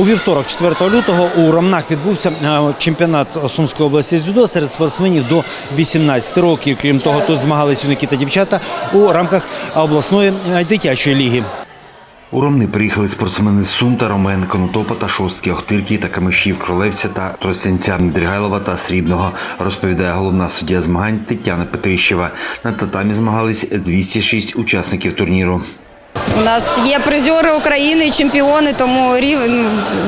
У вівторок, 4 лютого, у Ромнах відбувся е, чемпіонат Сумської області з дзюдо серед спортсменів до 18 років. Крім того, тут змагались юнаки та дівчата у рамках обласної е, дитячої ліги. У Ромни приїхали спортсмени з Сум та Ромен, Конотопа та Шостки, Охтирки та Камишів, Кролевця та Тростянця, Дригайлова та Срібного, розповідає головна суддя змагань Тетяна Петрищева. На татамі змагались 206 учасників турніру. У нас є призери України, чемпіони, тому ну,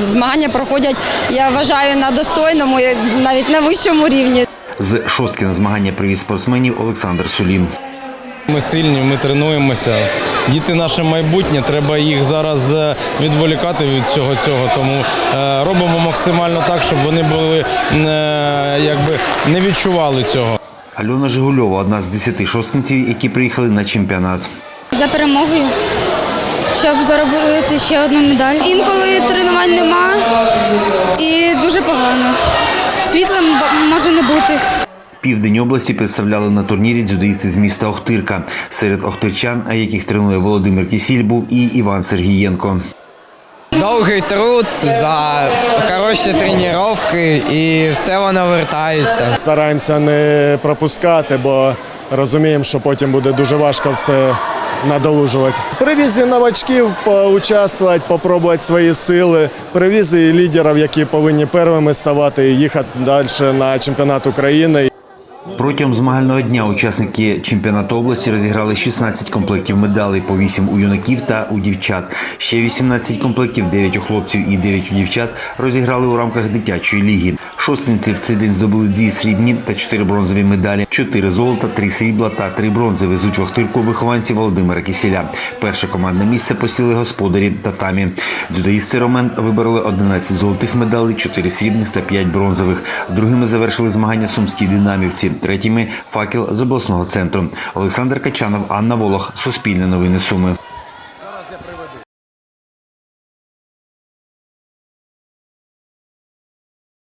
змагання проходять, я вважаю, на достойному, навіть на вищому рівні. З шостки на змагання привіз спортсменів Олександр Сулім. Ми сильні, ми тренуємося. Діти наше майбутнє, треба їх зараз е, відволікати від всього цього. Тому е, робимо максимально так, щоб вони були е, якби не відчували цього. Альона Жигульова одна з 10 шосткинців, які приїхали на чемпіонат. за перемогою, щоб заробити ще одну медаль. Інколи тренувань нема і дуже погано. Світла може не бути. Південь області представляли на турнірі дзюдоїсти з міста Охтирка. Серед охтирчан, а яких тренує Володимир Кісіль, був і Іван Сергієнко. Довгий труд за хороші тренування і все воно вертається. Стараємося не пропускати, бо розуміємо, що потім буде дуже важко все надолужувати. Привіз і новачків поучаствувати, попробувати свої сили. Привіз лідерів, які повинні першими ставати і їхати далі на чемпіонат України. Протягом змагального дня учасники чемпіонату області розіграли 16 комплектів медалей, по 8 у юнаків та у дівчат. Ще 18 комплектів, 9 у хлопців і 9 у дівчат розіграли у рамках дитячої ліги. Шосткинці в цей день здобули 2 срібні та 4 бронзові медалі, 4 золота, 3 срібла та 3 бронзи везуть в Охтирку вихованці Володимира Кисіля. Перше командне місце посіли господарі татамі. Дзюдоїсти Ромен вибороли 11 золотих медалей, 4 срібних та 5 бронзових. Другими завершили змагання сумські динамівці. Третіми факел з обласного центру. Олександр Качанов, Анна Волох, Суспільне новини Суми.